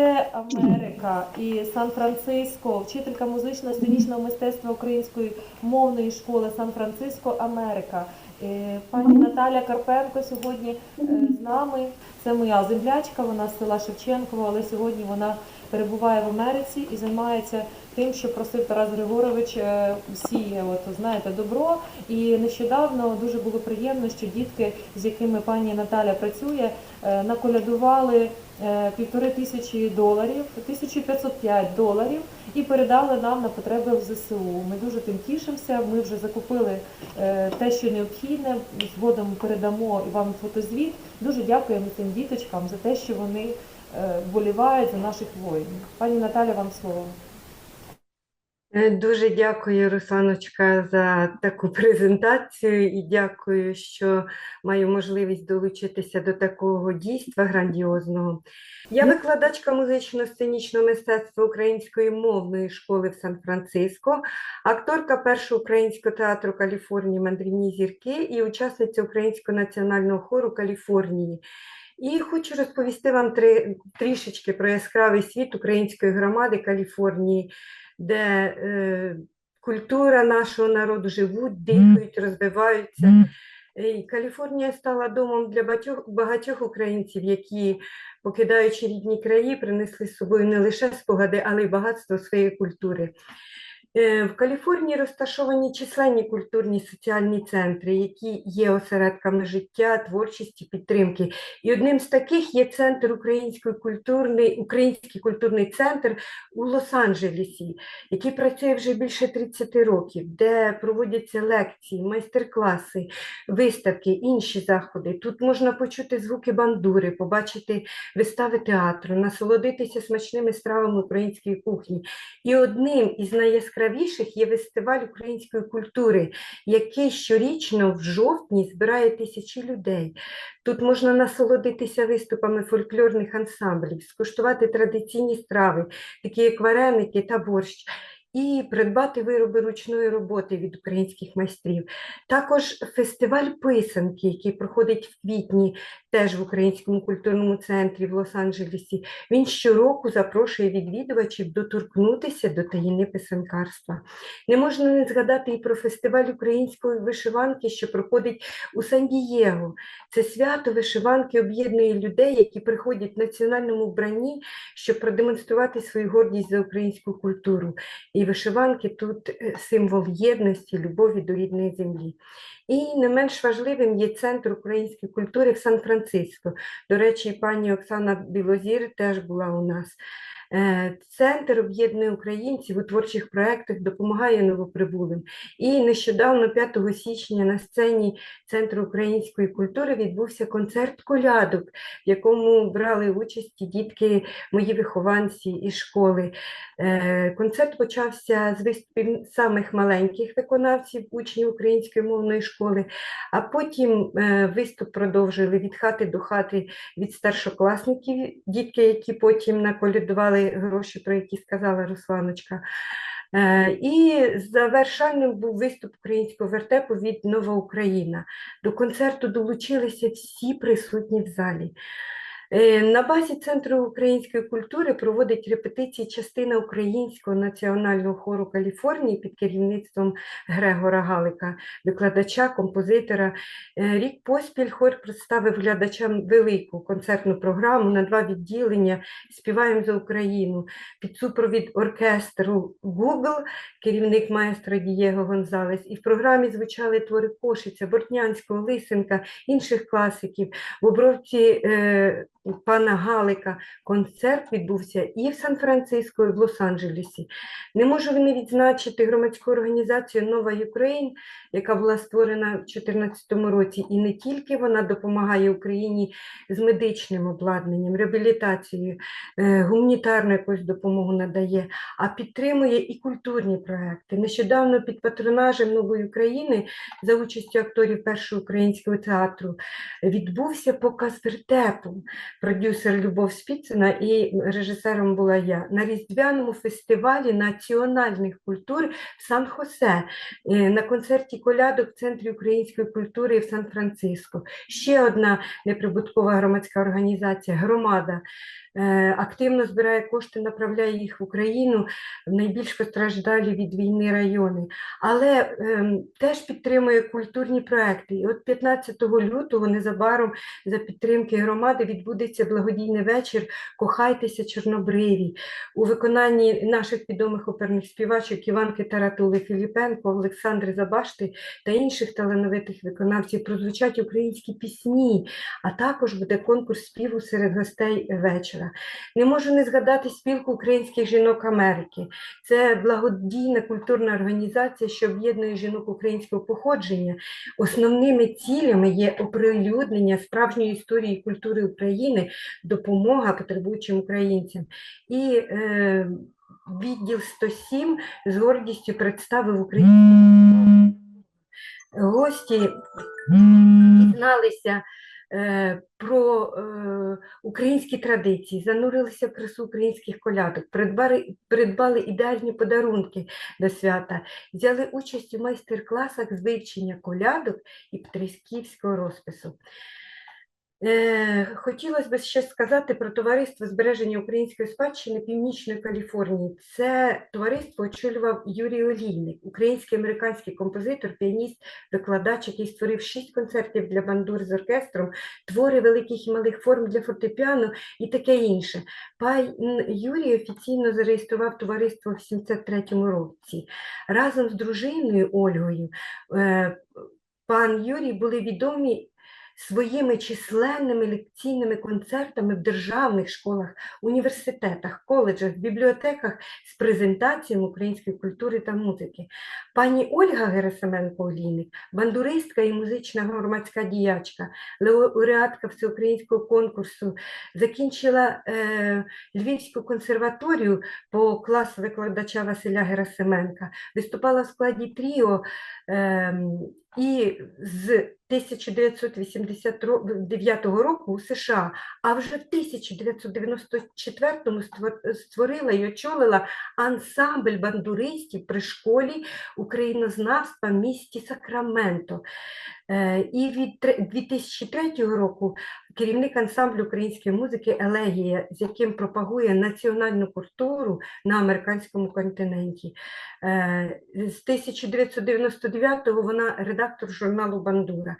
Це Америка і Сан-Франциско, вчителька музично-сценічного мистецтва Української мовної школи Сан-Франциско, Америка. Е, Пані Наталя Карпенко сьогодні е, з нами. Це моя землячка, вона з села Шевченково, але сьогодні вона перебуває в Америці і займається тим, що просив Тарас Григорович е, сіє, от знаєте, добро. І нещодавно дуже було приємно, що дітки, з якими пані Наталя працює, е, наколядували е, півтори тисячі доларів, 1505 доларів і передали нам на потреби в ЗСУ. Ми дуже тим тішимося. Ми вже закупили те, що необхідне. Згодом передамо вам фотозвіт. Дуже дякуємо цим діточкам за те, що вони е, вболівають за наших воїнів. Пані Наталя, вам слово. Е, Дуже дякую, Русланочка, за таку презентацію і дякую, що маю можливість долучитися до такого дійства грандіозного. Я викладачка музично-сценічного мистецтва Української мовної школи в Сан-Франциско, акторка першого українського театру Каліфорнії «Мандрівні зірки» і учасниця Українського національного хору Каліфорнії. І хочу розповісти вам три, трішечки про яскравий світ української громади Каліфорнії де е, культура нашого народу живуть, дихають, розвиваються. І Каліфорнія стала домом для багатьох, багатьох українців, які, покидаючи рідні краї, принесли з собою не лише спогади, але й багатство своєї культури. Е, В Каліфорнії розташовані численні культурні соціальні центри, які є осередками життя, творчості, підтримки. І одним з таких є центр української культурний, Український культурний центр у Лос-Анджелесі, який працює вже більше 30 років, де проводяться лекції, майстер-класи, виставки, інші заходи. Тут можна почути звуки бандури, побачити вистави театру, насолодитися смачними стравами української кухні. І одним із найяскравіших є фестиваль української культури, який щорічно в жовтні збирає тисячі людей. Тут можна насолодитися виступами фольклорних ансамблів, скуштувати традиційні страви, такі як вареники та борщ. І придбати вироби ручної роботи від українських майстрів. Також фестиваль писанки, який проходить в квітні, теж в Українському культурному центрі в Лос-Анджелесі. Він щороку запрошує відвідувачів доторкнутися до таїни писанкарства. Не можна не згадати і про фестиваль української вишиванки, що проходить у Сан-Дієго. Це свято вишиванки об'єднує людей, які приходять в національному вбранні, щоб продемонструвати свою гордість за українську культуру. І вишиванки тут е, символ єдності, любові до рідної землі. І не менш важливим є центр української культури в Сан-Франциско. До речі, пані Оксана Білозір теж була у нас. Е, Центр об'єднує українців у творчих проєктах, допомагає новоприбулим. І нещодавно, 5 січня, на сцені Центру української культури відбувся концерт колядок, в якому брали участь дітки, мої вихованці із школи. Е, Концерт почався з виступів самих маленьких виконавців, учнів української мовної школи, а потім е, виступ продовжили від хати до хати від старшокласників, дітки, які потім наколядували гроші, про які сказала Русланочка. Е, І завершальним був виступ українського вертепу від Нова Україна. До концерту долучилися всі присутні в залі. Е, На базі Центру української культури проводить репетиції частина Українського національного хору Каліфорнії під керівництвом Грегора Галика, викладача, композитора. Е, Рік поспіль хор представив глядачам велику концертну програму на два відділення «Співаємо за Україну» під супровід оркестру Google, керівник маестро Дієго Гонзалес. І в програмі звучали твори Кошиця, Бортнянського, Лисенка, інших класиків. В обробці е, пана Галика концерт відбувся і в Сан-Франциско, і в Лос-Анджелесі. Не можу не відзначити громадську організацію Нова Україн, яка була створена в 2014 році, і не тільки вона допомагає Україні з медичним обладнанням, реабілітацією, е, гуманітарну якусь допомогу надає, а підтримує і культурні проекти. Нещодавно під патронажем Нової України за участю акторів першого українського театру відбувся показ вертепу. Продюсер Любов Спіцина і режисером була я на різдвяному фестивалі національних культур в Сан-Хосе е, на концерті колядок в Центрі української культури в Сан-Франциско. Ще одна неприбуткова громадська організація Громада активно збирає кошти, направляє їх в Україну, в найбільш постраждалі від війни райони, але ем, теж підтримує культурні проекти. І от 15 лютого незабаром за підтримки громади відбудеться благодійний вечір Кохайтеся Чорнобриві у виконанні наших відомих оперних співачок Іванки Таратули Філіпенко, Олександри Забашти та інших талановитих виконавців прозвучать українські пісні, а також буде конкурс співу серед гостей вечора. Не можу не згадати спілку українських жінок Америки. Це благодійна культурна організація, що об'єднує жінок українського походження. Основними цілями є оприлюднення справжньої історії і культури України, допомога потребуючим українцям. І е, відділ 107 з гордістю представив українську гості дізналися е, про е, українські традиції, занурилися в красу українських колядок, придбали, придбали ідеальні подарунки до свята, взяли участь у майстер-класах з вивчення колядок і птрисківського розпису. Е, хотілося б ще сказати про товариство збереження української спадщини Північної Каліфорнії. Це товариство очолював Юрій Олійник, український американський композитор, піаніст, викладач, який створив шість концертів для бандур з оркестром, твори великих і малих форм для фортепіано і таке інше. Пан Юрій офіційно зареєстрував товариство в 73-му році. Разом з дружиною Ольгою е, пан Юрій були відомі своїми численними лекційними концертами в державних школах, університетах, коледжах, бібліотеках з презентаціями української культури та музики. Пані Ольга Герасименко Олійник, бандуристка і музична громадська діячка, лауреатка всеукраїнського конкурсу, закінчила е, Львівську консерваторію по класу викладача Василя Герасименка, виступала в складі тріо. Е, і з 1989 року у США, а вже в 1994 створила і очолила ансамбль бандуристів при школі українознавства в місті Сакраменто. Е, І від 2003 року керівник ансамблю української музики Елегія, з яким пропагує національну культуру на американському континенті. Е, З 1999-го вона редактор журналу Бандура.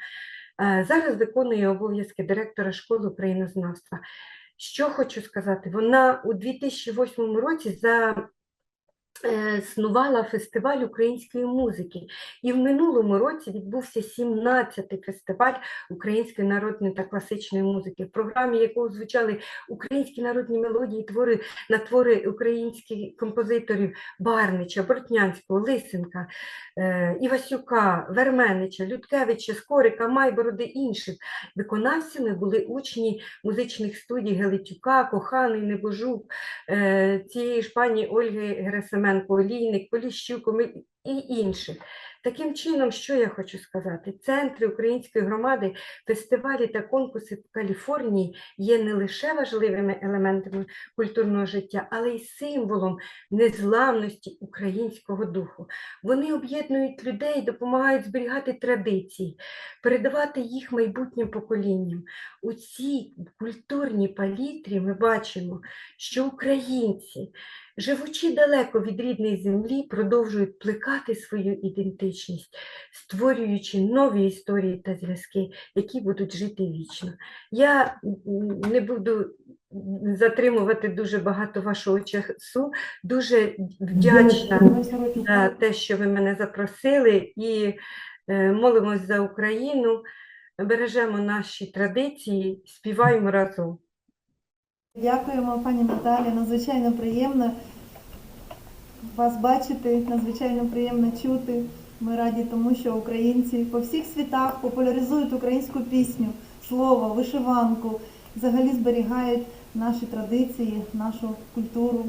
Е, Зараз виконує обов'язки директора школи українознавства. Що хочу сказати, вона у 2008 році за снувала фестиваль української музики. І в минулому році відбувся 17-й фестиваль української народної та класичної музики, в програмі якого звучали українські народні мелодії, твори на твори українських композиторів Барнича, Бортнянського, Лисенка, е, Івасюка, Верменича, Людкевича, Скорика, Майбороди інших. Виконавцями були учні музичних студій Гелетюка, Коханий, Небожук, е, цієї ж пані Ольги Герасименко, Олійник, Поліщук і інших. Таким чином, що я хочу сказати, центри української громади, фестивалі та конкурси в Каліфорнії є не лише важливими елементами культурного життя, але й символом незламності українського духу. Вони об'єднують людей, допомагають зберігати традиції, передавати їх майбутнім поколінням. У цій культурній палітрі ми бачимо, що українці, живучи далеко від рідної землі, продовжують плекати свою ідентичність, створюючи нові історії та зв'язки, які будуть жити вічно. Я не буду затримувати дуже багато вашого часу, дуже вдячна за те, що ви мене запросили, і е, молимось за Україну, бережемо наші традиції, співаємо разом. Дякуємо, пані Наталі. Надзвичайно приємно вас бачити, надзвичайно приємно чути. Ми раді тому, що українці по всіх світах популяризують українську пісню, слово, вишиванку, взагалі зберігають наші традиції, нашу культуру.